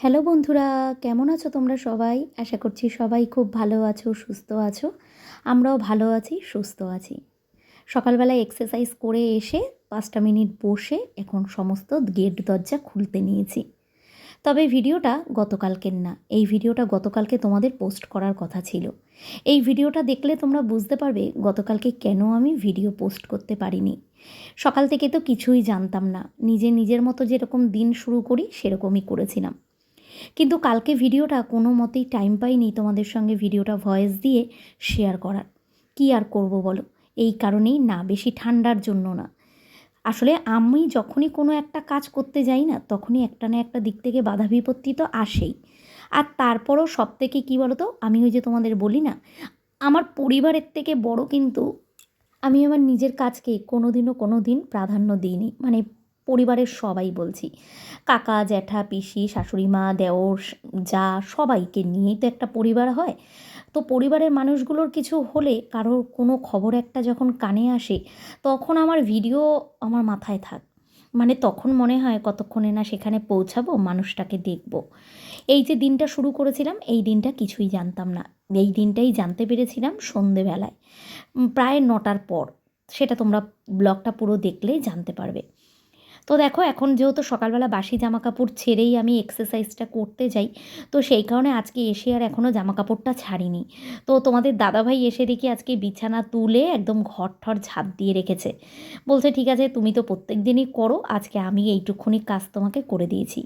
Hello বন্ধুরা, কেমন আছো তোমরা সবাই? আশা করছি সবাই খুব ভালো আছো, সুস্থ আছো। আমরাও ভালো আছি, সুস্থ আছি। সকালবেলায় এক্সারসাইজ করে এসে পাঁচটা মিনিট বসে এখন সমস্ত গেট দরজা খুলতে নিয়েছি। তবে ভিডিওটা গতকালকের না, এই ভিডিওটা গতকালকে তোমাদের পোস্ট করার কথা ছিল। এই ভিডিওটা দেখলে তোমরা বুঝতে পারবে গতকালকে কেন আমি ভিডিও পোস্ট করতে পারিনি। সকাল থেকে তো কিছুই জানতাম না, নিজে নিজের মতো যেরকম দিন শুরু করি সেরকমই করেছিলাম। কিন্তু কালকে ভিডিওটা কোনো মতেই টাইম পাইনি তোমাদের সঙ্গে ভিডিওটা ভয়েস দিয়ে শেয়ার করার। কী আর করব বলো? এই কারণেই না, বেশি ঠান্ডার জন্য না। আসলে আমি যখনই কোনো একটা কাজ করতে যাই না, তখনই একটা না একটা দিক থেকে বাধা বিপত্তি তো আসেই। আর তারপরও সব থেকে কী বলো তো আমি ওই যে তোমাদের বলি না, আমার পরিবারের থেকে বড় কিন্তু আমি আমার নিজের কাজকে কোনো দিনও কোনো দিন প্রাধান্য দিইনি। মানে পরিবারের সবাই বলছি। কাকা, জ্যাঠা, পিসি, শাশুড়ি মা, দেওর, যা সবাইকে নিয়েই তো একটা পরিবার হয়। তো পরিবারের মানুষগুলোর কিছু হলে কারোর কোনো খবর একটা যখন কানে আসে, তখন আমার ভিডিও আমার মাথায় থাক। মানে তখন মনে হয় কতক্ষণে না সেখানে পৌঁছাবো, মানুষটাকে দেখব। এই যে দিনটা শুরু করেছিলাম, এই দিনটা কিছুই জানতাম না। এই দিনটাই জানতে পেরেছিলাম সন্ধেবেলায়। প্রায় নটার পর। সেটা তোমরা ব্লগটা পুরো দেখলেই জানতে পারবে। তো দেখো, এখন যেহেতু সকালবেলা বাসি জামা কাপড় ছেড়েই আমি এক্সারসাইজটা করতে যাই, তো সেই কারণে আজকে এসে আর এখনও জামা কাপড়টা ছাড়িনি। তো তোমাদের দাদাভাই এসে দেখি আজকে বিছানা তুলে একদম ঘর ঠর ঝাঁপ দিয়ে রেখেছে। বলছে, ঠিক আছে, তুমি তো প্রত্যেক দিনই করো, আজকে আমি এইটুকুনি কাজ তোমাকে করে দিয়েছি।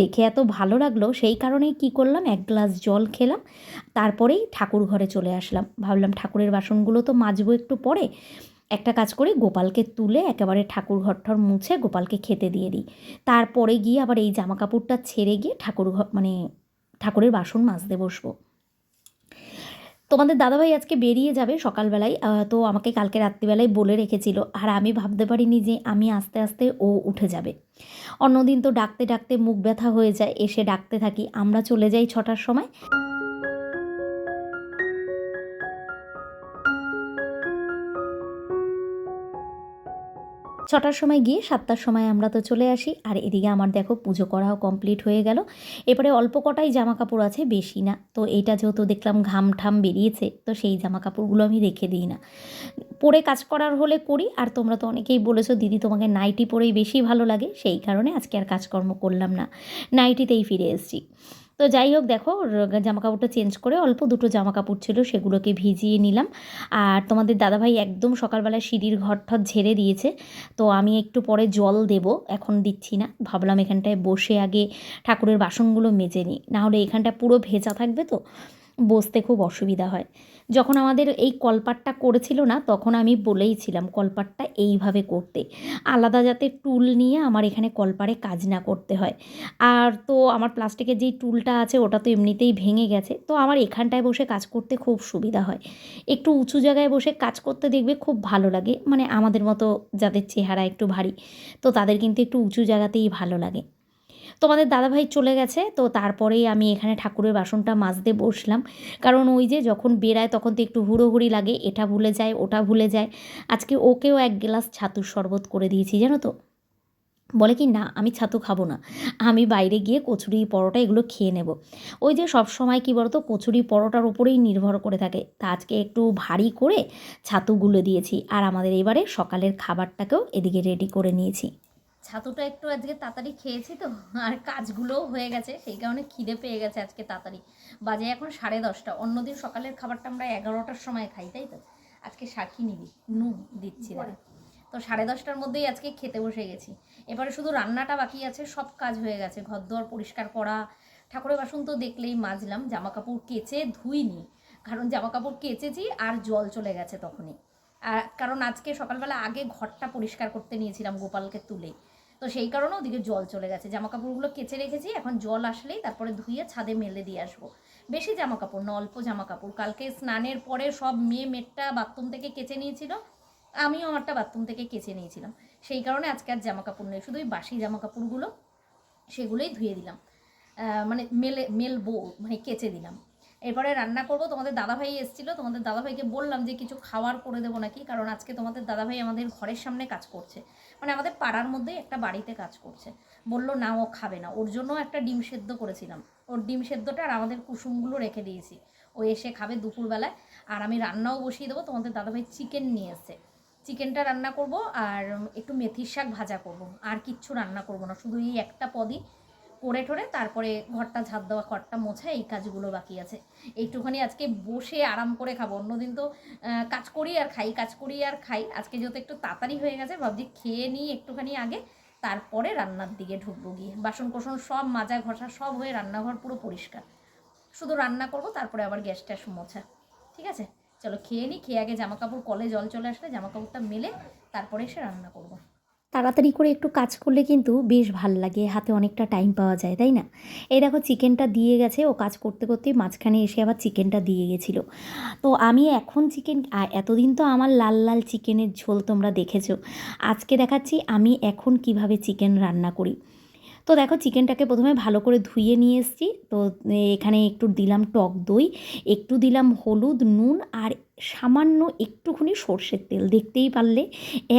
দেখে এত ভালো লাগল, সেই কারণেই কি করলাম, এক গ্লাস জল খেলাম, তারপরেই ঠাকুর ঘরে চলে আসলাম। ভাবলাম ঠাকুরের বাসনগুলো তো মাজবো একটু পরে একটা কাজ করি, গোপালকে তুলে একেবারে ঠাকুর ঘরঠর মুছে গোপালকে খেতে দিয়ে দিই। তারপরে গিয়ে আবার এই জামা কাপড়টা ছেড়ে গিয়ে ঠাকুর ঘর মানে ঠাকুরের বাসন মাজতে বসবো। তোমাদের দাদাভাই আজকে বেরিয়ে যাবে সকালবেলায় তো আমাকে কালকে রাত্রিবেলায় বলে রেখেছিল। আর আমি ভাবতে পারিনি যে আমি আস্তে আস্তে ও উঠে যাবে। অন্যদিন তো ডাকতে ডাকতে মুখ ব্যথা হয়ে যায়, এসে ডাকতে থাকি। আমরা চলে যাই ছটার সময়। ছটার সময় গিয়ে সাতটার সময় আমরা তো চলে আসি। আর এদিকে আমার দেখো পুজো করাও কমপ্লিট হয়ে গেল। এবারে অল্প কটাই জামা কাপড় আছে, বেশি না। তো এইটা যেহেতু দেখলাম ঘাম ঠাম বেরিয়েছে, তো সেই জামা কাপড়গুলো আমি রেখে দিই না। পরে কাজ করার হলে করি। আর তোমরা তো অনেকেই বলেছ, দিদি, তোমাকে নাইটি পরেই বেশি ভালো লাগে। সেই কারণে আজকে আর কাজকর্ম করলাম না। নাইটিতেই ফিরে এসেছি। তো যাই হোক দেখো জামা কাপড়টা চেঞ্জ করে অল্প দুটো জামা কাপড় ছিল, সেগুলোকে ভিজিয়ে নিলাম। আর তোমাদের দাদাভাই একদম সকালবেলা সিঁড়ির ঘর ঠর ঝেড়ে দিয়েছে, তো আমি একটু পরে জল দেব, এখন দিচ্ছি না। ভাবলাম এখানটায় বসে আগে ঠাকুরের বাসনগুলো মেজে নিই, নাহলে এখানটা পুরো ভেজা থাকবে তো। বসতে খুব অসুবিধা হয়। যখন আমাদের এই কলপাটটা করেছিল না, তখন আমি বলেইছিলাম কলপাটটা এইভাবে করতে। আলাদা যাতে টুল নিয়ে আমার এখানে কলপারে কাজ না করতে হয়। আর তো আমার প্লাস্টিকের যেই টুলটা আছে, ওটা তো এমনিতেই ভেঙে গেছে। তো আমার এখানটায় বসে কাজ করতে খুব সুবিধা হয়। একটু উঁচু জায়গায় বসে কাজ করতে দেখবে খুব ভালো লাগে। মানে আমাদের মতো যাদের চেহারা একটু ভারী, তো তাদের কিন্তু একটু উঁচু জায়গাতেই ভালো লাগে। তোমাদের দাদাভাই চলে গেছে, তো তারপরেই আমি এখানে ঠাকুরের বাসনটা মাজতে বসলাম। কারণ ওই যে যখন বেরায় তখন তো একটু হুড়োহুড়ি লাগে, এটা ভুলে যায়, ওটা ভুলে যায়। আজকে ওকেও এক গ্লাস ছাতুর শরবত করে দিয়েছি, জানো তো? বলে কি, না, আমি ছাতু খাব না, আমি বাইরে গিয়ে কচুরি পরোটা এগুলো খেয়ে নেব। ওই যে সব সময় কী বলতো, কচুরি পরোটার উপরেই নির্ভর করে থাকে। তা আজকে একটু ভারী করে ছাতু গুলে দিয়েছি, আর আমাদের এবারে সকালের খাবারটাকেও এদিকে রেডি করে নিয়েছি। ছাতুটা একটু আজকে তাড়াতাড়ি খেয়েছি তো আর কাজগুলোও হয়ে গেছে সেই কারণে খিদে পেয়ে গেছে আজকে তাড়াতাড়ি। বাজে এখন সাড়ে দশটা অন্যদিন সকালের খাবারটা আমরা এগারোটার সময় খাই তাই তো? আজকে সাক্ষী নিবি নুন দিচ্ছি না। তো সাড়ে দশটার মধ্যেই আজকে খেতে বসে গেছি। এবারে শুধু রান্নাটা বাকি আছে সব কাজ হয়ে গেছে ঘর দুয়ার পরিষ্কার করা। ঠাকুরের বাসন তো দেখলেই মাজলাম জামা কাপড় কেচে ধুইনি কারণ জামা কাপড় কেচেছি আর জল চলে গেছে তখনই। আর কারণ আজকে সকালবেলা আগে ঘরটা পরিষ্কার করতে নিয়েছিলাম গোপালকে তুলে। তো সেই কারণে ওদিকে জল চলে গেছে। জামা কাপড়গুলো কেচে রেখেছি, এখন জল আসলেই তারপরে ধুয়ে ছাদে মেলে দিয়ে আসব। বেশি জামা কাপড় না, অল্প জামা কাপড় কালকে স্নানের পরে সব মেয়ে মেটটা বাথরুম থেকে কেচে নিয়েছিল, আমিও আমারটা বাথরুম থেকে কেচে নিয়েছিলাম। সেই কারণে আজকে আর জামা কাপড় নেই, শুধু ওই বাসি জামা কাপড়গুলো সেগুলোই ধুয়ে দিলাম। মানে মেলে, মেলবো মানে কেচে দিলাম। এরপরে রান্না করব, তোমাদের দাদাভাই এসেছিল, তোমাদের দাদাভাইকে বললাম যে কিছু খাওয়ার করে দেবো নাকি, কারণ আজকে তোমাদের দাদাভাই আমাদের ঘরের সামনে কাজ করছে। মানে আমাদের পাড়ার মধ্যে একটা বাড়িতে কাজ করছে। বলল, না, ও খাবে না। ওর জন্য একটা ডিম সেদ্ধ করেছিলাম। ওর ডিম সেদ্ধটা আর আমাদের কুসুমগুলো রেখে দিয়েছি। ও এসে খাবে দুপুরবেলায়। আর আমি রান্নাও বসিয়ে দেবো। তোমাদের দাদাভাই চিকেন নিয়ে এসছে। চিকেনটা রান্না করব আর একটু মেথির শাক ভাজা করব। আর কিচ্ছু রান্না করব না। শুধু এই একটা পদই করে ঠোরে তারপরে ঘরটা ঝাঁপ দেওয়া, ঘরটা মোছা, এই কাজগুলো বাকি আছে। এইটুখানি আজকে বসে আরাম করে খাব। অন্যদিন তো কাজ করি আর খাই, কাজ করি আর খাই। আজকে যেহেতু একটু তাড়াতাড়ি হয়ে গেছে, ভাবছি খেয়ে নিই একটুখানি আগে। তারপরে রান্নার দিকে ঢুকবো গিয়ে। বাসন কোসন সব মাজা ঘষা সব হয়ে রান্নাঘর পুরো পরিষ্কার। শুধু রান্না করব, তারপরে আবার গ্যাস ট্যাস মোছা। ঠিক আছে? চলো খেয়ে নিই, খেয়ে আগে জামা কাপড় কলে জল চলে আসলে জামা কাপড়টা মেলে তারপরে এসে রান্না করব। তাড়াতাড়ি করে একটু কাজ করলে কিন্তু বেশ ভালো লাগে, হাতে অনেকটা টাইম পাওয়া যায়, তাই না? এই দেখো চিকেনটা দিয়ে গেছে, ও কাজ করতে করতেই মাঝখানে এসে আবার চিকেনটা দিয়ে গেছিল। তো আমি এখন চিকেন এতদিন তো আমার লাল লাল চিকেনের ঝোল তোমরা দেখেছ। আজকে দেখাচ্ছি আমি এখন কীভাবে চিকেন রান্না করি। তো দেখো চিকেনটাকে প্রথমে ভালো করে ধুয়ে নিয়ে এসেছি। তো এখানে একটু দিলাম টক দই, একটু দিলাম হলুদ, নুন আর সামান্য একটুখানি সর্ষের তেল। দেখতেই পারলে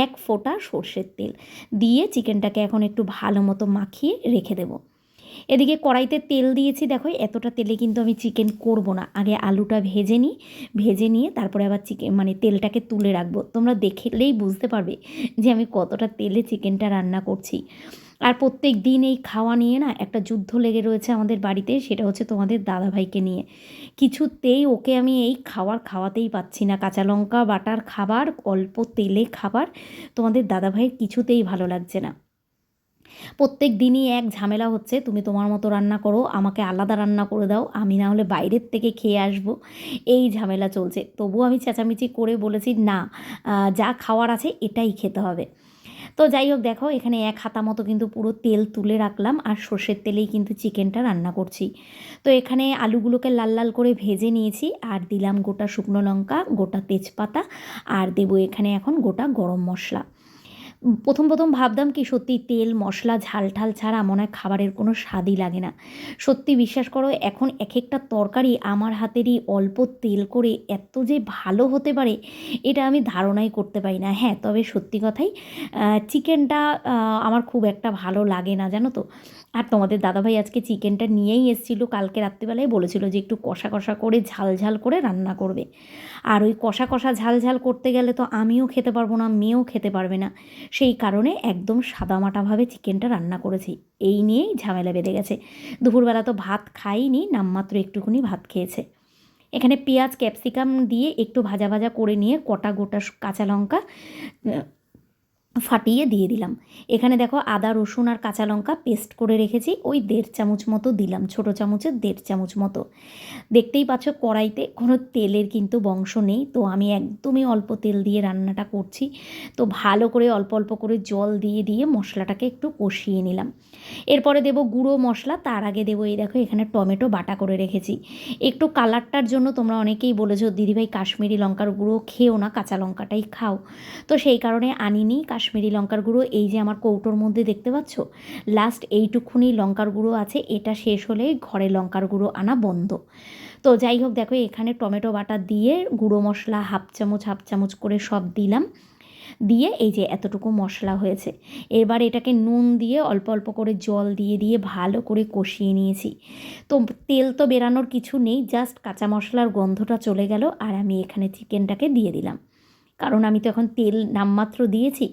এক ফোঁটা সর্ষের তেল। দিয়ে চিকেনটাকে এখন একটু ভালো মতো মাখিয়ে রেখে দেবো। এদিকে কড়াইতে তেল দিয়েছি। দেখো, এতটা তেলে কিন্তু আমি চিকেন করব না। আগে আলুটা ভেজে নিই, ভেজে নিয়ে তারপরে আবার চিকেন মানে তেলটাকে তুলে রাখব। তোমরা দেখলেই বুঝতে পারবে যে আমি কতটা তেলে চিকেনটা রান্না করছি। আর প্রত্যেক দিন এই খাওয়া নিয়ে না একটা যুদ্ধ লেগে রয়েছে আমাদের বাড়িতে, সেটা হচ্ছে তোমাদের দাদাভাইকে নিয়ে। কিছুতেই ওকে আমি এই খাওয়ার খাওয়াতেই পাচ্ছি না। কাঁচা লঙ্কা, বাটার খাবার, অল্প তেলে খাবার তোমাদের দাদাভাইয়ের কিছুতেই ভালো লাগছে না। প্রত্যেক দিনই এক ঝামেলা হচ্ছে, তুমি তোমার মতো রান্না করো, আমাকে আলাদা রান্না করে দাও, আমি না হলে বাইরের থেকে খেয়ে আসব। এই ঝামেলা চলছে। তবুও আমি চেঁচামেচি করে বলেছি, না যা খাওয়ার আছে এটাই খেতে হবে। তো যাই হোক, দেখো, এখানে এক হাতা মতো কিন্তু পুরো তেল তুলে রাখলাম আর সর্ষের তেলেই কিন্তু চিকেনটা রান্না করছি। তো এখানে আলুগুলোকে লাল লাল করে ভেজে নিয়েছি আর দিলাম গোটা শুকনো লঙ্কা, গোটা তেজপাতা আর দেবো এখানে এখন গোটা গরম মশলা। প্রথম প্রথম ভাবতাম কি সত্যি তেল, মশলা ঝাল ঠাল ছাড়া মনে হয় খাবারের কোনো স্বাদই লাগে না। সত্যি বিশ্বাস করো, এখন এক একটা তরকারি আমার হাতেরই অল্প তেল করে এত যে ভালো হতে পারে, এটা আমি ধারণাই করতে পারি না। হ্যাঁ তবে সত্যি কথাই চিকেনটা আমার খুব একটা ভালো লাগে না, জানো তো? আর তোমাদের দাদাভাই আজকে চিকেনটা নিয়েই এসেছিল, কালকে রাত্রিবেলায় বলেছিল যে একটু কষা কষা করে, ঝাল ঝাল করে রান্না করবে। আর ওই কষা কষা ঝাল ঝাল করতে গেলে তো আমিও খেতে পারব না, মেয়েও খেতে পারবে না। সেই কারণে একদম সাদামাটাভাবে চিকেনটা রান্না করেছি। এই নিয়েই ঝামেলা বেঁধে গেছে। দুপুরবেলা তো ভাত খাইনি, নামমাত্র একটুখানি ভাত খেয়েছে। এখানে পেঁয়াজ, ক্যাপসিকাম দিয়ে একটু ভাজা ভাজা করে নিয়ে কটা গোটা কাঁচা লঙ্কা ফাটিয়ে দিয়ে দিলাম। এখানে দেখো আদা, রসুন আর কাঁচা লঙ্কা পেস্ট করে রেখেছি। ওই দেড় চামচ মতো দিলাম, ছোটো চামচের দেড় চামচ মতো। দেখতেই পাচ্ছ কড়াইতে কোনো তেলের কিন্তু বংশ নেই। তো আমি একদমই অল্প তেল দিয়ে রান্নাটা করছি। তো ভালো করে অল্প অল্প করে জল দিয়ে দিয়ে মশলাটাকে একটু কষিয়ে নিলাম। এরপরে দেবো গুঁড়ো মশলা, তার আগে দেবো এই দেখো এখানে টমেটো বাটা করে রেখেছি। একটু কালারটার জন্য তোমরা অনেকেই বলেছ, দিদিভাই কাশ্মীরি লঙ্কার গুঁড়ো খেও না, কাঁচা লঙ্কাটাই খাও। তো সেই কারণে আনিনি, কাশ্মীরি লঙ্কার গুঁড়ো, এই যে আমার কৌটোর মধ্যে দেখতে পাচ্ছ? লাস্ট এইটুকুনি লঙ্কার গুঁড়ো আছে, এটা শেষ হলে ঘরে লঙ্কার গুঁড়ো আনা বন্ধ। তো যাই হোক, দেখো, এখানে টমেটো বাটা দিয়ে গুঁড়ো মশলা হাফ চামচ হাফ চামচ করে সব দিলাম। দিয়ে এই যে এতটুকু মশলা হয়েছে। এবার এটাকে নুন দিয়ে অল্প অল্প করে জল দিয়ে দিয়ে ভালো করে কষিয়ে নিয়েছি। তো তেল তো বেরানোর কিছু নেই জাস্ট কাঁচা মশলার গন্ধটা চলে গেল, আর আমি এখানে চিকেনটাকে দিয়ে দিলাম। কারণ আমি তো এখন তেল নামমাত্র দিয়েছি।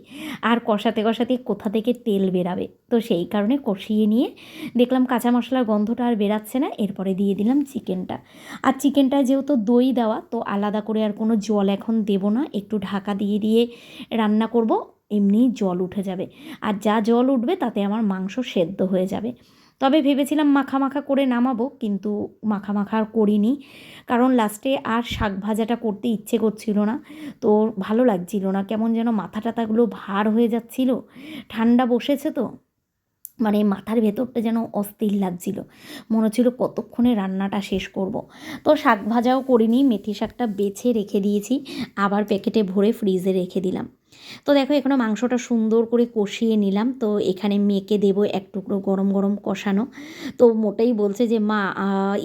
আর কষাতে কষাতে কোথা থেকে তেল বেরাবে? তো সেই কারণে কষিয়ে নিয়ে দেখলাম কাঁচা মশলার গন্ধটা আর বেরাচ্ছে না, এরপরে দিয়ে দিলাম চিকেনটা। আর চিকেনটা যেহেতু দই দেওয়া, তো আলাদা করে আর কোনো জল এখন দেবো না। একটু ঢাকা দিয়ে দিয়ে রান্না করব, এমনি জল উঠে যাবে। আর যা জল উঠবে তাতে আমার মাংস সেদ্ধ হয়ে যাবে। তবে ভেবেছিলাম মাখা মাখা করে নামাবো, কিন্তু মাখা মাখা আর করিনি। কারণ লাস্টে আর শাক ভাজাটা করতে ইচ্ছে করছিল না। তো ভালো লাগছিল না, কেমন যেন মাথা টাথাগুলো ভার হয়ে যাচ্ছিল। ঠান্ডা বসেছে তো মানে মাথার ভেতরটা যেন অস্থির লাগছিল। মনে হচ্ছিল কতক্ষণে রান্নাটা শেষ করব। তো শাক ভাজাও করিনি, মেথি শাকটা বেছে রেখে দিয়েছি। আবার প্যাকেটে ভরে ফ্রিজে রেখে দিলাম। তো দেখো, এখানে মাংসটা সুন্দর করে কষিয়ে নিলাম। তো এখানে মেয়েকে দেবো এক টুকরো গরম গরম কষানো। তো মোটেই বলছে যে, মা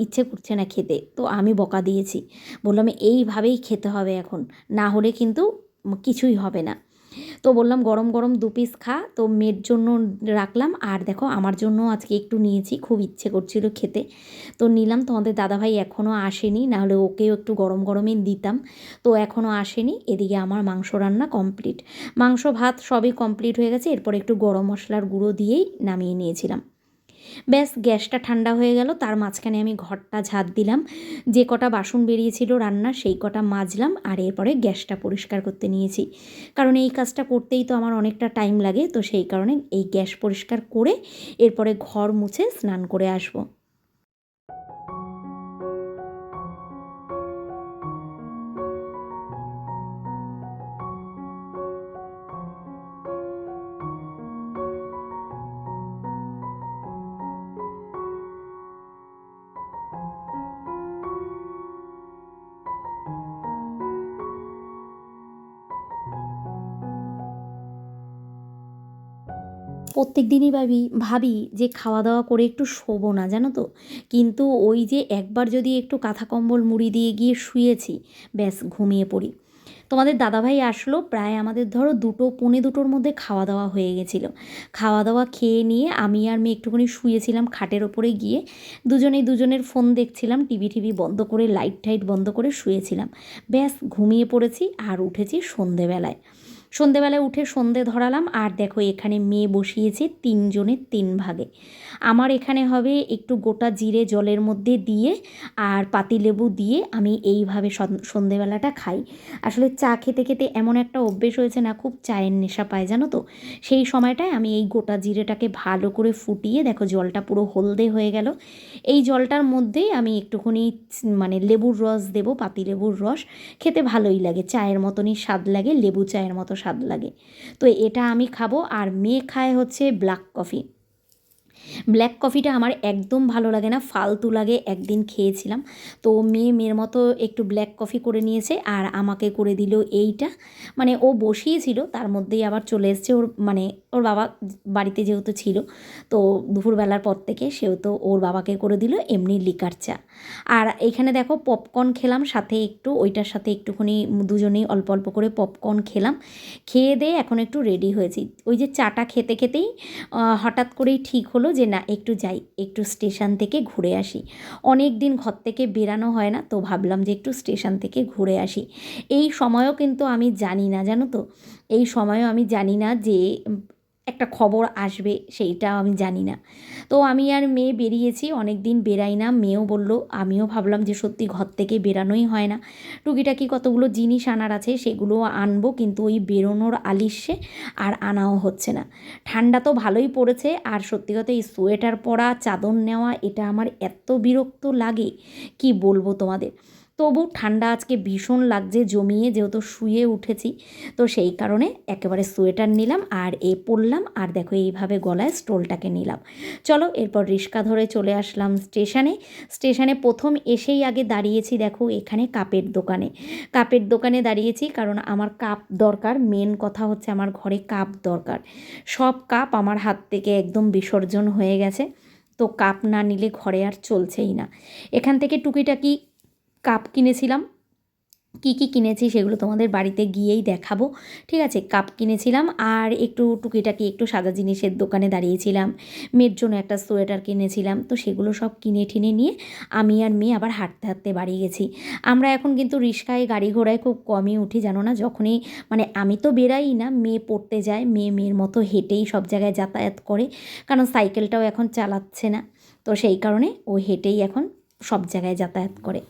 ইচ্ছে করছে না খেতে। তো আমি বকা দিয়েছি। বললাম, এইভাবেই খেতে হবে এখন। না হলে কিন্তু কিছুই হবে না। তো বললাম গরম গরম দু পিস খা। তো মেয়ের জন্য রাখলাম। আর দেখো, আমার জন্য আজকে একটু নিয়েছি। খুব ইচ্ছে করছিল খেতে। তো নিলাম। তোমাদের দাদাভাই এখনও আসেনি। নাহলে ওকেও একটু গরম গরমে দিতাম। তো এখনও আসেনি। এদিকে আমার মাংস রান্না কমপ্লিট মাংস, ভাত সবই কমপ্লিট হয়ে গেছে। এরপর একটু গরম মশলার গুঁড়ো দিয়েই নামিয়ে নিয়েছিলাম। ব্যাস, গ্যাসটা ঠান্ডা হয়ে গেল। তার মাঝখানে আমি ঘরটা ঝাঁত দিলাম। যে কটা বাসন বেরিয়েছিল রান্না সেই কটা মাজলাম আর এরপরে গ্যাসটা পরিষ্কার করতে নিয়েছি। কারণ এই কাজটা করতেই তো আমার অনেকটা টাইম লাগে, তো সেই কারণে এই গ্যাস পরিষ্কার করে এরপরে ঘর মুছে স্নান করে আসব। প্রত্যেক দিনই ভাবি ভাবি যে খাওয়া দাওয়া করে একটু শোবো না, জানো তো? কিন্তু ওই যে একবার যদি একটু কাঁথা কম্বল মুড়ি দিয়ে গিয়ে শুয়েছি, ব্যাস ঘুমিয়ে পড়ি। তোমাদের দাদাভাই আসলো, প্রায় আমাদের ধরো দুটো, পৌনে দুটোর মধ্যে খাওয়া দাওয়া হয়ে গেছিল। খাওয়া দাওয়া খেয়ে নিয়ে আমি আর মেয়ে একটুখানি শুয়েছিলাম খাটের ওপরে গিয়ে, দুজনেই দুজনের ফোন দেখছিলাম, টিভি টিভি বন্ধ করে, লাইট টাইট বন্ধ করে শুয়েছিলাম। ব্যাস ঘুমিয়ে পড়েছি আর উঠেছি সন্ধেবেলায়। সন্ধেবেলায় উঠে সন্ধে ধরালাম, আর দেখো এখানে মেয়ে বসিয়েছে তিনজনের তিন ভাগে। আমার এখানে হবে একটু গোটা জিরে জলের মধ্যে দিয়ে আর পাতিলেবু দিয়ে আমি এইভাবে সন- সন্ধেবেলাটা খাই। আসলে চা খেতে খেতে এমন একটা অভ্যেস হয়েছে না, খুব চায়ের নেশা পায়, জানো তো? সেই সময়টায় আমি এই গোটা জিরেটাকে ভালো করে ফুটিয়ে, দেখো জলটা পুরো হলদে হয়ে গেল। এই জলটার মধ্যেই আমি একটুখানি মানে লেবুর রস দেবো পাতিলেবুর রস। খেতে ভালোই লাগে, চায়ের মতনই স্বাদ লাগে, লেবু চায়ের মতো স্বাদ লাগে। তো এটা আমি খাব আর মেয়ে খায় হচ্ছে ব্ল্যাক কফি ব্ল্যাক কফিটা আমার একদম ভালো লাগে না, ফালতু লাগে, একদিন খেয়েছিলাম। তো মেয়ে মেয়ের মতো একটু ব্ল্যাক কফি করে নিয়েছে আর আমাকে করে দিল এইটা। মানে ও বসিয়েছিল তার মধ্যেই আবার চলে এসছে ওর মানে ওর বাবা বাড়িতে যেহেতু ছিল, তো দুপুরবেলার পর থেকে সেও তো ওর বাবাকে করে দিল এমনি লিকার চা। আর এখানে দেখো পপকর্ন খেলাম, সাথে একটু, ওইটার সাথে একটুখানি দুজনেই অল্প অল্প করে পপকর্ন খেলাম। খেয়ে দিয়ে এখন একটু রেডি হয়েছি। ওই যে চাটা খেতে খেতেই হঠাৎ করেই ঠিক হলো যে না, একটু যাই, একটু স্টেশন থেকে ঘুরে আসি। অনেক দিন ঘর থেকে বেরানো হয় না, তো ভাবলাম যে একটু স্টেশন থেকে ঘুরে আসি। এই সময়ও কিন্তু আমি জানি না, জানো তো? এই সময়ও আমি জানি না যে একটা খবর আসবে সেইটা আমি জানি না। তো আমি আর মেয়ে বেরিয়েছি অনেক দিন বেরাই না। মেয়েও বলল, আমিও ভাবলাম যে সত্যি ঘর থেকে বেরানোই হয় না। টুকিটাকি কতগুলো জিনিস আনার আছে সেগুলো আনব, কিন্তু ওই বেরোনোর আলিস্যে আর আনাও হচ্ছে না। ঠান্ডা তো ভালোই পড়েছে, আর সত্যি কথা এই সোয়েটার পরা, চাদর নেওয়া, এটা আমার এত বিরক্ত লাগে, কি বলব তোমাদের? তবু ঠান্ডা আজকে ভীষণ লাগছে জমিয়ে, যেহেতু শুয়ে উঠেছি। তো সেই কারণে একেবারে সোয়েটার নিলাম আর এ পরলাম আর দেখো এইভাবে গলায় স্টোলটাকে নিলাম। চলো এরপর রিক্সা ধরে চলে আসলাম স্টেশনে। স্টেশনে প্রথম এসেই আগে দাঁড়িয়েছি দেখো এখানে কাপের দোকানে। কাপের দোকানে দাঁড়িয়েছি কারণ আমার কাপ দরকার, মেন কথা হচ্ছে আমার ঘরে কাপ দরকার। সব কাপ আমার হাত থেকে একদম বিসর্জন হয়ে গেছে। তো কাপ না নিলে ঘরে আর চলছেই না। এখান থেকে টুকিটাকি কাপ কিনেছিলাম। কী কী কিনেছি সেগুলো তোমাদের বাড়িতে গিয়েই দেখাবো। ঠিক আছে, কাপ কিনেছিলাম আর একটু টুকিটাকি একটু সাদা জিনিসের দোকানে দাঁড়িয়েছিলাম। মেয়ের জন্য একটা সোয়েটার কিনেছিলাম। তো সেগুলো সব কিনে টিনে নিয়ে আমি আর মেয়ে আবার হাঁটতে হাঁটতে বাড়ি গেছি। আমরা এখন কিন্তু রিক্সায় গাড়ি ঘোড়ায় খুব কমই উঠি, জানো না? যখনই মানে আমি তো বেরাই না, মেয়ে পড়তে যায়, মেয়ে মেয়ের মতো হেঁটেই সব জায়গায় যাতায়াত করে। কারণ সাইকেলটাও এখন চালাচ্ছে না। তো সেই কারণে ও হেঁটেই এখন সব জায়গায় যাতায়াত করে।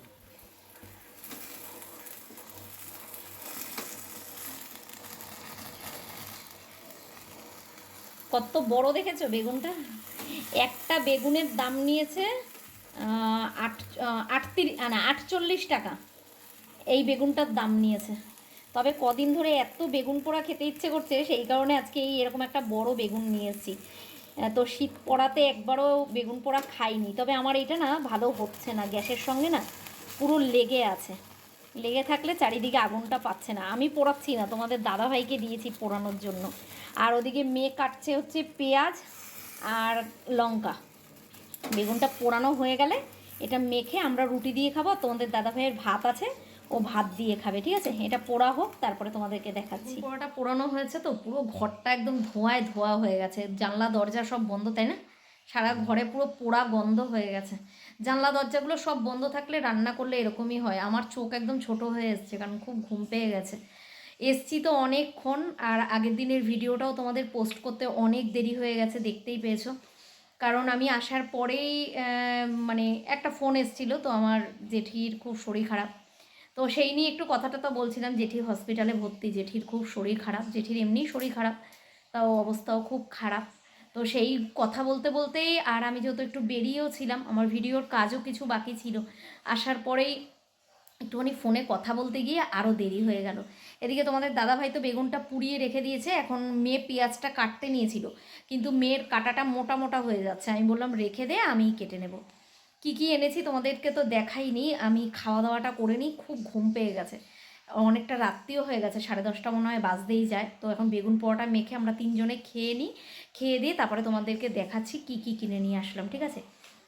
কত বড় দেখেছ বেগুনটা? একটা বেগুনের দাম নিয়েছে আট আটত্রিশ না, আটচল্লিশ টাকা। এই বেগুনটার দাম নিয়েছে। তবে কদিন ধরে এত বেগুন পোড়া খেতে ইচ্ছে করছে, সেই কারণে আজকে এই এরকম একটা বড় বেগুন নিয়ে এসেছি। তো শীত পড়াতে একবারও বেগুন পোড়া খাইনি। তবে আমার এটা না ভালো হচ্ছে না, গ্যাসের সঙ্গে না পুরো লেগে আছে। লেগে থাকলে চারিদিকে আগুনটা পাচ্ছে না। আমি পোড়াচ্ছি না, তোমাদের দাদাভাইকে দিয়েছি পোড়ানোর জন্য। আর ওদিকে মেয়ে কাটছে হচ্ছে পেঁয়াজ আর লঙ্কা। বেগুনটা পোড়ানো হয়ে গেলে এটা মেখে আমরা রুটি দিয়ে খাব তোমাদের দাদাভাইয়ের ভাত আছে, ও ভাত দিয়ে খাবে, ঠিক আছে? এটা পোড়া হোক, তারপরে তোমাদেরকে দেখাচ্ছি। পোড়াটা পোড়ানো হয়েছে তো, পুরো ঘরটা একদম ধোঁয়ায় ধোয়া হয়ে গেছে। জানলা, দরজা সব বন্ধ, তাই না? সারা ঘরে পুরো পোড়া গন্ধ হয়ে গেছে। জানলা দরজাগুলো সব বন্ধ থাকলে রান্না করলে এরকমই হয়। আমার চোখ একদম ছোট হয়ে এসছে, কারণ খুব ঘুম পেয়ে গেছে। এসছি তো অনেকক্ষণ, আর আগের দিনের ভিডিওটাও তোমাদের পোস্ট করতে অনেক দেরি হয়ে গেছে, দেখতেই পেয়েছ। কারণ আমি আসার পরেই মানে একটা ফোন এসছিল, তো আমার জেঠির খুব শরীর খারাপ। তো সেই নিয়ে একটু কথাটা তো বলছিলাম জেঠির হসপিটালে ভর্তি, জেঠির খুব শরীর খারাপ, জেঠির এমনিই শরীর খারাপ, তাও অবস্থাও খুব খারাপ। তো সেই কথা বলতে বলতেই আর আমি যেহেতু একটু বেরিয়েও ছিলাম, আমার ভিডিওর কাজও কিছু বাকি ছিল। আসার পরেই একটুখানি ফোনে কথা বলতে গিয়ে আরও দেরি হয়ে গেল। এদিকে তোমাদের দাদাভাই তো বেগুনটা পুড়িয়ে রেখে দিয়েছে, এখন মেয়ে পেঁয়াজটা কাটতে নিয়েছিল। কিন্তু মেয়ের কাটাটা মোটা মোটা হয়ে যাচ্ছে। আমি বললাম, রেখে দে আমি কেটে নেব। কি কি এনেছি তোমাদেরকে তো দেখাইনি, আমি খাওয়া দাওয়াটা করে নিই, খুব ঘুম পেয়ে গেছে। অনেকটা রাত্রিও হয়ে গেছে, সাড়ে দশটা মনে হয় বাজতেই যায়। তো এখন বেগুন পোড়াটা মেখে আমরা তিনজনে খেয়ে নিই, খেয়ে দিয়ে তারপরে তোমাদেরকে দেখাচ্ছি কি কি কিনে নিয়ে আসলাম, ঠিক আছে?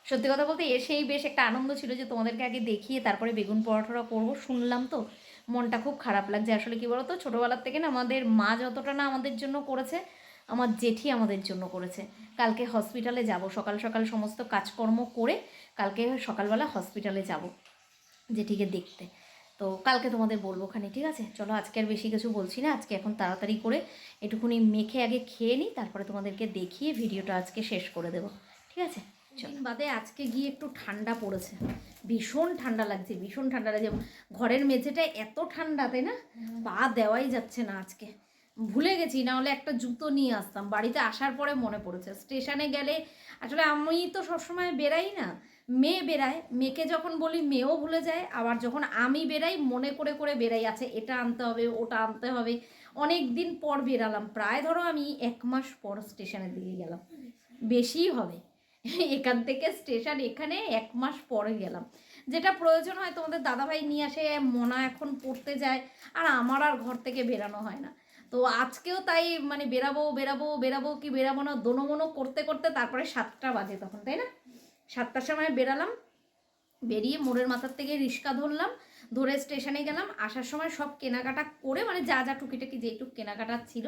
সত্যি কথা বলতে এসেই বেশ একটা আনন্দ ছিল যে তোমাদেরকে আগে দেখিয়ে তারপরে বেগুন পরোটাটা করব শুনলাম তো, মনটা খুব খারাপ লাগছে। আসলে কি বলতো, ছোটোবেলার থেকে না আমাদের মা যতটা না আমাদের জন্য করেছে, আমার জেঠি আমাদের জন্য করেছে। কালকে হসপিটালে যাব, সকাল সকাল সমস্ত কাজকর্ম করে কালকে সকালবেলা হসপিটালে যাব জেঠিকে দেখতে। তো কালকে তোমাদের বলব খানি, ঠিক আছে? চলো আজকে আর বেশি কিছু বলছি না, আজকে এখন তাড়াতাড়ি করে একটুখানি মেখে আগে খেয়ে নিই, তারপরে তোমাদেরকে দেখিয়ে ভিডিওটা আজকে শেষ করে দেবো, ঠিক আছে? বাদে আজকে গিয়ে একটু ঠান্ডা পড়েছে, ভীষণ ঠান্ডা লাগছে, ভীষণ ঠান্ডা লাগছে ঘরের মেঝেটা এত ঠান্ডা, তাই না? পা দেওয়াই যাচ্ছে না আজকে। ভুলে গেছি, না হলে একটা জুতো নিয়ে আসতাম, বাড়িতে আসার পরে মনে পড়েছে। স্টেশনে গেলে, আসলে আমি তো সবসময় বেরাই না মেয়ে বেরায় মেয়েকে যখন বলি মেয়েও ভুলে যায়, আবার যখন আমি বেরাই মনে করে করে বেরাই আছে, এটা আনতে হবে, ওটা আনতে হবে। অনেক দিন পর বেরালাম প্রায় ধরো আমি এক মাস পর স্টেশনের দিকে গেলাম। বেশিই হবে। এখান থেকে স্টেশন এখানে এক মাস পরে গেলাম। যেটা প্রয়োজন হয় তোমাদের দাদাভাই নিয়ে আসে, মনা এখন পড়তে যায়, আর আমার আর ঘর থেকে বেরানো হয় না। তো আজকেও তাই মানে বেরাবো বেরাবো বেরাবো কি বেরাবো না দোনো মনো করতে করতে তারপরে সাতটা বাজে তখন, তাই না? সাতটার সময় বেরালাম, বেরিয়ে মোড়ের মাথার থেকে রিক্সা ধরলাম, ধরে স্টেশনে গেলাম, আসার সময় সব কেনাকাটা করে মানে যা যা টুকিটাকি যেটুকু কেনাকাটা ছিল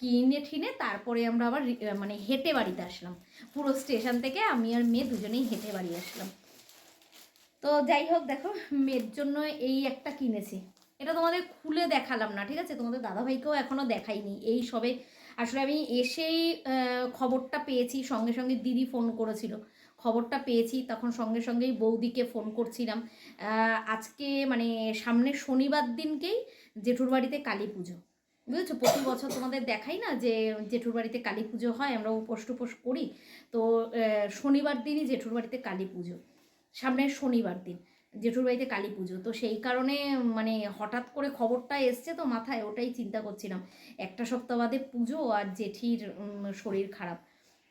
কিনে ঠিনে তারপরে আমরা আবার মানে হেঁটে বাড়িতে আসলাম। পুরো স্টেশন থেকে আমি আর মেয়ে দুজনেই হেঁটে বাড়ি আসলাম। তো যাই হোক, দেখো, মেয়ের জন্য এই একটা কিনেছি। এটা তোমাদের খুলে দেখালাম না, ঠিক আছে? তোমাদের দাদাভাইকেও এখনও দেখাইনি। এই সবে আসলে আমি এসেই খবরটা পেয়েছি, সঙ্গে সঙ্গে দিদি ফোন করেছিল। খবরটা পেয়েছি, তখন সঙ্গে সঙ্গেই বৌদিকে ফোন করছিলাম। আজকে মানে সামনের শনিবার দিনকেই জেঠুর বাড়িতে কালী পুজো। বুঝেছ? প্রতি বছর তোমাদের দেখাই না যে জেঠুর বাড়িতে কালী পুজো হয়, আমরা উপোস টুপোস করি। তো শনিবার দিনই জেঠুর বাড়িতে কালী পুজো। সামনের শনিবার দিন জেঠুর বাড়িতে কালী পুজো। তো সেই কারণে মানে হঠাৎ করে খবরটা এসছে তো মাথায়, ওটাই চিন্তা করছিলাম। একটা সপ্তাহ বাদে পুজো আর জেঠির শরীর খারাপ।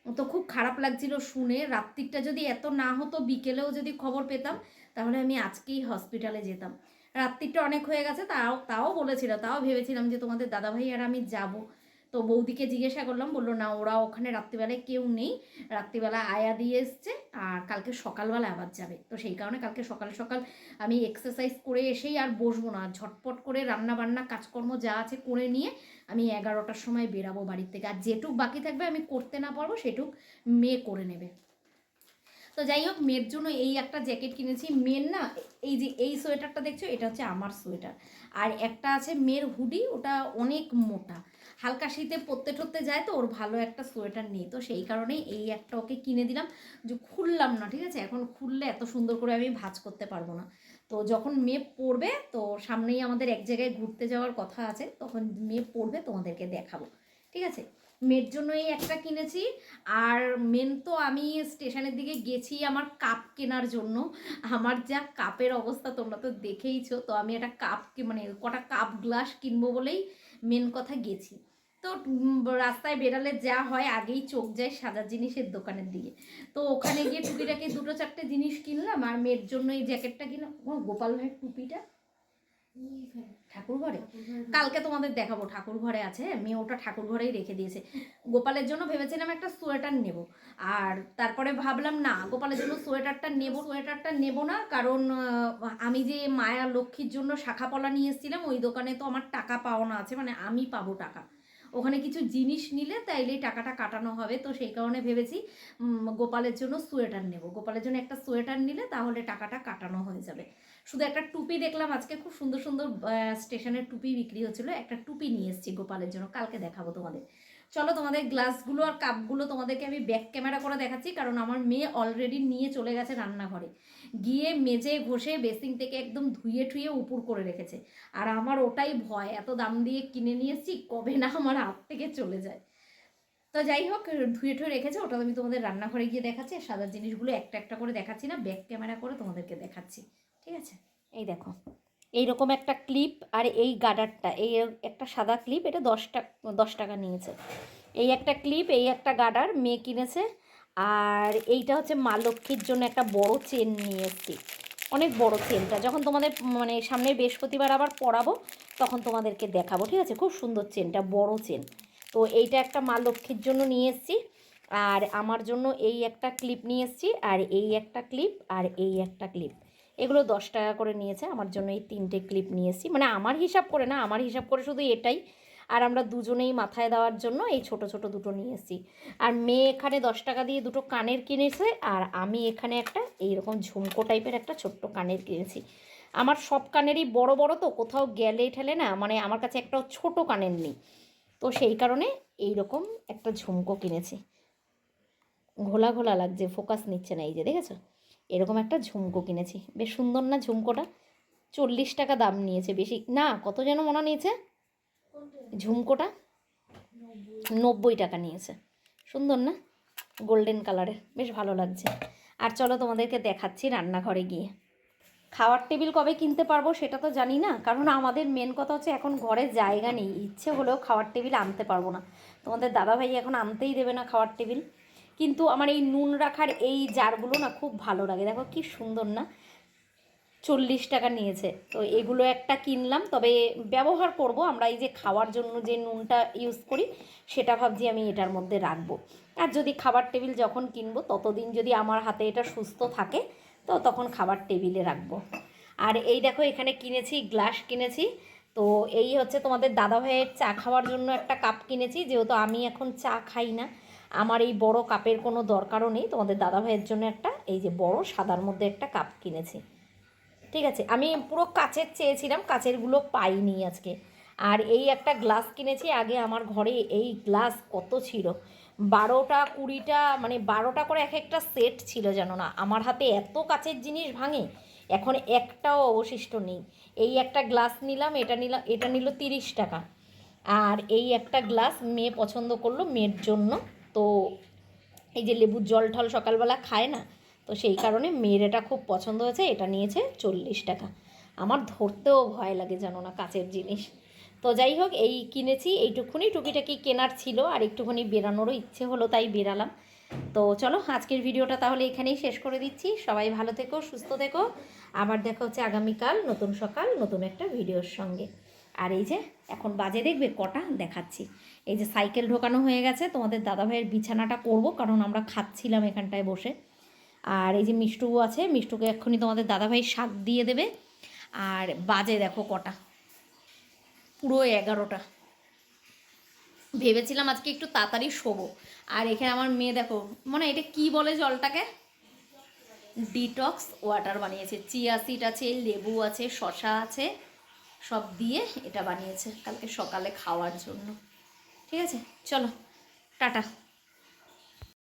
তো খুব খারাপ লাগছিল শুনে। রাত্রিকটা যদি এত না হতো, বিকেলেও যদি খবর পেতাম, তাহলে আমি আজকেই হসপিটালে যেতাম। রাত্রিটা অনেক হয়ে গেছে, তাও তাও বলেছিল, তাও ভেবেছিলাম যে তোমাদের দাদাভাই আর আমি যাব। তো বৌদিকে জিজ্ঞাসা করলাম, বলল, না, ওরা ওখানে রাত্রিবেলায় কেউ নেই। রাত্রিবেলা আয়া দিয়ে এসছে আর কালকে সকালবেলা আবার যাবে। তো সেই কারণে কালকে সকাল সকাল আমি এক্সারসাইজ করে এসেই আর বসবো না। ঝটপট করে রান্না বান্না কাজকর্ম যা আছে করে নিয়ে আমি এগারোটার সময় বেরাবো বাড়ির থেকে। আর যেটুক বাকি থাকবে আমি করতে না পারব, সেটুক মেয়ে করে নেবে। তো যাই হোক, মেয়ের জন্য এই একটা জ্যাকেট কিনেছি। মেয়ের না, এই যে এই সোয়েটারটা দেখছ, এটা হচ্ছে আমার সোয়েটার। আর একটা আছে মেয়ের হুডি, ওটা অনেক মোটা। হালকা শীতে পরতে টরতে যায় তো ওর ভালো একটা সোয়েটার নেই। তো সেই কারণেই এই একটা ওকে কিনে দিলাম। যে খুললাম না, ঠিক আছে? এখন খুললে এত সুন্দর করে আমি ভাজ করতে পারব না। তো যখন মেয়ে পড়বে তো সামনেই আমাদের এক জায়গায় ঘুরতে যাওয়ার কথা আছে, তখন মেয়ে পড়বে তোমাদেরকে দেখাবো। ঠিক আছে? মেয়ের জন্য এই একটা কিনেছি। আর মেন তো আমি স্টেশনের দিকে গেছি আমার কাপ কেনার জন্য। আমার যা কাপের অবস্থা তোমরা তো দেখেইছো। তো আমি একটা কাপ মানে কটা কাপ গ্লাস কিনবো বলেই মেন কথা গেছি। তো রাস্তায় বেরালে যা হয় আগেই চোখ যায় সাদা জিনিসের দোকানের দিকে। তো ওখানে গিয়ে টুকিটাকি দুটো চারটে জিনিস কিনলাম আর মেয়ের জন্য এই জ্যাকেটটা কিনলাম। ও গোপাল ভাইয়ের টুপিটা? ঠাকুর ঘরে কালকে তোমাদের দেখাবো ঠাকুর ঘরে আছে, মেয়ে ওটা ঠাকুর ঘরেই রেখে দিয়েছে। গোপালের জন্য ভেবেছিলাম একটা সোয়েটার নেব। আর তারপরে ভাবলাম, না, গোপালের জন্য সোয়েটারটা নেব সোয়েটারটা নেব না, কারণ আমি যে মায়া লক্ষ্মীর জন্য শাখা পলা নিয়ে এসেছিলাম, ওই দোকানে তো আমার টাকা পাওনা আছে মানে আমি পাবো টাকা। ওখানে কিছু জিনিস নিলে তাইলে টাকাটা কাটানো হবে। তো সেই কারণে ভেবেছি গোপালের জন্য সোয়েটার নেব। গোপালের জন্য একটা সোয়েটার নিলে তাহলে টাকাটা কাটানো হয়ে যাবে। শুধু একটা টুপি দেখলাম আজকে, খুব সুন্দর সুন্দর স্টেশনের টুপি বিক্রি হচ্ছিল। একটা টুপি নিয়ে এসেছি গোপালের জন্য। কালকে দেখাবো তোমাদের। চলো তোমাদের গ্লাসগুলো আর কাপগুলো তোমাদেরকে আমি ব্যাক ক্যামেরা করে দেখাচ্ছি, কারণ আমার মেয়ে অলরেডি নিয়ে চলে গেছে রান্নাঘরে। গিয়ে মেজে ঘষে বেসিং থেকে একদম ধুয়ে ঠুয়ে উপুর করে রেখেছে। আর আমার ওটাই ভয়, এত দাম দিয়ে কিনে নিয়ে এসেছি, কবে না আমার হাত থেকে চলে যায়। তো যাই হোক, ধুয়ে ঠুয়ে রেখেছে, ওটা আমি তোমাদের রান্নাঘরে গিয়ে দেখাচ্ছি সাদা জিনিসগুলো একটা একটা করে দেখাচ্ছি না ব্যাক ক্যামেরা করে তোমাদেরকে দেখাচ্ছি। ঠিক আছে? এই দেখো। এইরকম একটা ক্লিপ আর এই গার্ডারটা এই একটা সাদা ক্লিপ এটা দশটা দশ টাকা নিয়েছে। এই একটা ক্লিপ এই একটা গার্ডার মেয়ে কিনেছে আর এইটা হচ্ছে মা লক্ষ্মীর জন্য একটা বড় চেন নিয়ে এসেছি। অনেক বড় চেনটা যখন তোমাদের মানে সামনে বৃহস্পতিবার আবার পড়াবো তখন তোমাদেরকে দেখাবো, ঠিক আছে? খুব সুন্দর চেনটা বড় চেন তো এইটা একটা মা লক্ষ্মীর জন্য নিয়ে এসেছি আর আমার জন্য এই একটা ক্লিপ নিয়ে এসেছি আর এই একটা ক্লিপ আর এই একটা ক্লিপ এগুলো দশ টাকা করে নিয়েছে, আমার জন্য এই তিনটে ক্লিপ নিয়ে এসেছি। মানে আমার হিসাব করে না, আমার হিসাব করে শুধু এটাই। আর আমরা দুজনেই মাথায় দেওয়ার জন্য এই ছোট ছোট দুটো নিয়ে এসেছি। আর মেয়ে এখানে দশ টাকা দিয়ে দুটো কানের কিনেছে, আর আমি এখানে একটা এইরকম ঝুমকো টাইপের একটা ছোট্ট কানের কিনেছি। আমার সব কানেরই বড় বড় তো, কোথাও গেলে ঠেলে না মানে আমার কাছে একটা ছোট কানের নেই। তো সেই কারণে এই রকম একটা ঝুমকো কিনেছি। ঘোলা ঘোলা লাগছে ফোকাস নিচ্ছে না এই যে, দেখেছ? এরকম একটা ঝুমকো কিনেছি। বেশ সুন্দর না ঝুমকোটা? চল্লিশ টাকা দাম নিয়েছে বেশি। না, কত যেন মনে নিয়েছে ঝুমকোটা নব্বই টাকা নিয়েছে। সুন্দর না? গোল্ডেন কালারের। বেশ ভালো লাগছে। আর চলো তোমাদেরকে দেখাচ্ছি রান্নাঘরে গিয়ে। খাওয়ার টেবিল কবে কিনতে পারব সেটা তো জানি না, কারণ আমাদের মেন কথা হচ্ছে এখন ঘরে জায়গা নেই। ইচ্ছে হলেও খাওয়ার টেবিল আনতে পারব না। তোমাদের দাদাভাই এখন আনতেই দেবে না খাওয়ার টেবিল। কিন্তু আমার এই নুন রাখার এই জারগুলো না খুব ভালো লাগে। দেখো কি সুন্দর না? চল্লিশ টাকা নিয়েছে। তো এগুলো একটা কিনলাম, তবে ব্যবহার করব। আমরা এই যে খাওয়ার জন্য যে নুনটা ইউজ করি, সেটা ভাবছি আমি এটার মধ্যে রাখব। আর যদি খাবার টেবিল যখন কিনবো, ততদিন যদি আমার হাতে এটা সুস্থ থাকে, তো তখন খাবার টেবিলে রাখব। আর এই দেখো, এখানে কিনেছি, গ্লাস কিনেছি। তো এই হচ্ছে তোমাদের দাদা ভাইয়ের চা খাওয়ার জন্য একটা কাপ কিনেছি, যেহেতু আমি এখন চা খাই না। আমার এই বড় কাপের কোনো দরকারও নেই। তোমাদের দাদা ভাইয়ের জন্য একটা, এই যে বড় সাদার মধ্যে একটা কাপ কিনেছি। ঠিক আছে? আমি পুরো কাচের চেয়েছিলাম, কাচেরগুলো পাইনি আজকে। আর এই একটা গ্লাস কিনেছি, আগে আমার ঘরে এই গ্লাস কত ছিল? বারোটা, কুড়িটা মানে বারোটা করে এক একটা সেট ছিল যেন না। আমার হাতে এত কাচের জিনিস ভাঙে, এখন একটাও অবশিষ্ট নেই। এই একটা গ্লাস নিলাম, এটা নিলাম, এটা নিল তিরিশ টাকা। আর এই একটা গ্লাস মেয়ে পছন্দ করল, মেয়ের জন্য তো এই যে লেবুর জল ঠল সকালবেলা খায় না, তো সেই কারণে মেয়ের এটা খুব পছন্দ হয়েছে, এটা নিয়েছে চল্লিশ টাকা। আমার ধরতেও ভয় লাগে জানো না কাচের জিনিস। তো যাই হোক, এই কিনেছি, এইটুকুনি, টুকিটাকি কেনার ছিল, আর একটুখানি বেরানোরও ইচ্ছে হলো, তাই বেরালাম। তো চলো, আজকের ভিডিওটা তাহলে এখানেই শেষ করে দিচ্ছি। সবাই ভালো থেকো, সুস্থ থেকো। আবার দেখা হচ্ছে আগামীকাল নতুন সকাল, নতুন একটা ভিডিওর সঙ্গে। আর এই যে, এখন বাজে দেখবে কটা? দেখাচ্ছি। এই যে সাইকেল ঢোকানো হয়ে গেছে, তোমাদের দাদাভাইয়ের বিছানাটা করব, কারণ আমরা খাচ্ছিলাম এখানটায় বসে। আর এই যে মিষ্টু আছে, মিষ্টুকে এক্ষুনি তোমাদের দাদাভাই শাক দিয়ে দেবে। আর বাজে দেখো কটা। পুরো এগারোটা। ভেবেছিলাম আজকে একটু তাড়াতাড়ি শোবো। আর এখানে আমার মেয়ে দেখো মানে এটা কি বলে জলটাকে? ডিটক্স ওয়াটার বানিয়েছে। চিয়া সিড আছে, লেবু আছে শশা আছে। সব দিয়ে এটা বানিয়েছে কালকে সকালে খাওয়ার জন্য। ঠিক আছে? চলো টাটা।